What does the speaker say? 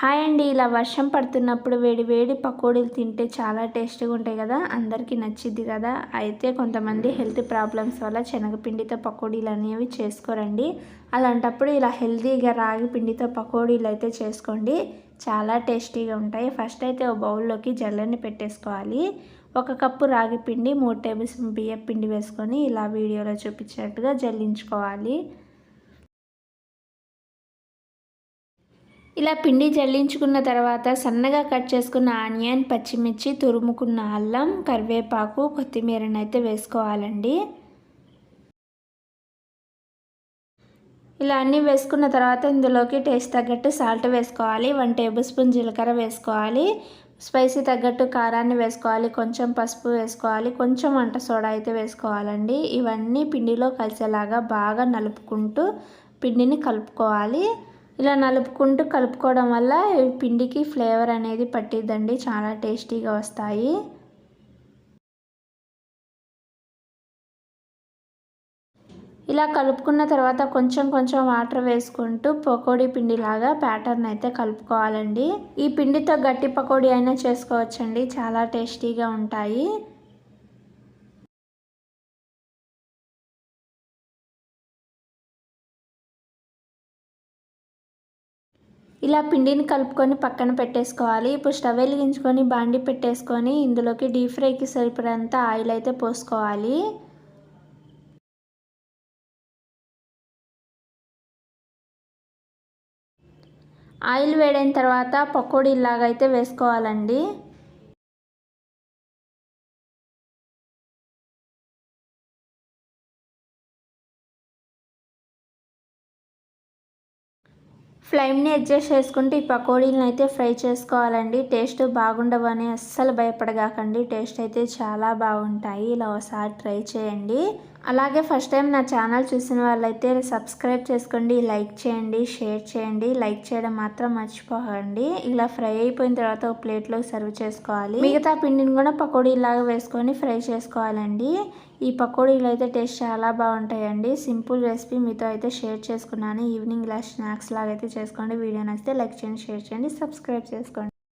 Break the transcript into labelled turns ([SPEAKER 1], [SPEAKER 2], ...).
[SPEAKER 1] Hi అండి. ఇలా వర్షం పడుతున్నప్పుడు వేడి వేడి పకోడీలు తింటే చాలా టేస్టీగా ఉంటాయి కదా? అందరికీ నచ్చిద్ది కదా? అయితే కొంతమంది హెల్త్ ప్రాబ్లమ్స్ వల్ల శనగపిండితో పకోడీలు అనేవి చేసుకోరండి. అలాంటప్పుడు ఇలా హెల్తీగా రాగి పిండితో పకోడీలు అయితే చేసుకోండి. చాలా టేస్టీగా ఉంటాయి. ఫస్ట్ అయితే ఓ బౌల్లోకి జల్లని పెట్టేసుకోవాలి. ఒక కప్పు రాగి పిండి మూడు టేబుల్ స్పూన్ బియ్యం పిండి వేసుకొని ఇలా వీడియోలో చూపించినట్టుగా జల్లించుకోవాలి. ఇలా పిండి జల్లించుకున్న తర్వాత సన్నగా కట్ చేసుకున్న ఆనియన్ పచ్చిమిర్చి తురుముకున్న అల్లం కరివేపాకు కొత్తిమీరను అయితే వేసుకోవాలండి. ఇలా అన్నీ వేసుకున్న తర్వాత ఇందులోకి టేస్ట్ తగ్గట్టు సాల్ట్ వేసుకోవాలి. వన్ టేబుల్ స్పూన్ జీలకర్ర వేసుకోవాలి. స్పైసీ తగ్గట్టు కారాన్ని వేసుకోవాలి. కొంచెం పసుపు వేసుకోవాలి. కొంచెం వంట సోడా అయితే వేసుకోవాలండి. ఇవన్నీ పిండిలో కలిసేలాగా బాగా నలుపుకుంటూ పిండిని కలుపుకోవాలి. ఇలా నలుపుకుంటూ కలుపుకోవడం వల్ల పిండికి ఫ్లేవర్ అనేది పట్టిద్దండి. చాలా టేస్టీగా వస్తాయి. ఇలా కలుపుకున్న తర్వాత కొంచెం కొంచెం వాటర్ వేసుకుంటూ పకోడీ పిండిలాగా ప్యాటర్న్ అయితే కలుపుకోవాలండి. ఈ పిండితో గట్టి పకోడీ అయినా చేసుకోవచ్చండి. చాలా టేస్టీగా ఉంటాయి. ఇలా పిండిని కలుపుకొని పక్కన పెట్టేసుకోవాలి. ఇప్పుడు స్టవ్ వెలిగించుకొని బాండి పెట్టేసుకొని ఇందులోకి డీప్ ఫ్రైకి సరిపడంత ఆయిల్ అయితే పోసుకోవాలి. ఆయిల్ వేడైన తర్వాత పకోడీలాగా అయితే వేసుకోవాలండి. ఫ్లేమ్ని అడ్జస్ట్ చేసుకుంటే ఈ పకోడీలను అయితే ఫ్రై చేసుకోవాలండి. టేస్ట్ బాగుండవని అస్సలు భయపడగాకండి. టేస్ట్ అయితే చాలా బాగుంటాయి. ఇలా ఒకసారి ట్రై చేయండి. అలాగే ఫస్ట్ టైం నా ఛానల్ చూసిన వాళ్ళైతే సబ్స్క్రైబ్ చేసుకోండి లైక్ చేయండి షేర్ చేయండి. లైక్ చేయడం మాత్రం మర్చిపోకండి. ఇలా ఫ్రై అయిపోయిన తర్వాత ఒక ప్లేట్లో సర్వ్ చేసుకోవాలి. మిగతా పిండిని కూడా పకోడీలాగా వేసుకొని ఫ్రై చేసుకోవాలండి. ఈ పకోడీలు అయితే టేస్ట్ చాలా బాగుంటాయండి. సింపుల్ రెసిపీ మీతో అయితే షేర్ చేసుకున్నాను. ఈవినింగ్ ఇలా స్నాక్స్ లాగా అయితే చేసుకోండి. వీడియో నచ్చితే లైక్ చేయండి షేర్ చేయండి సబ్స్క్రైబ్ చేసుకోండి.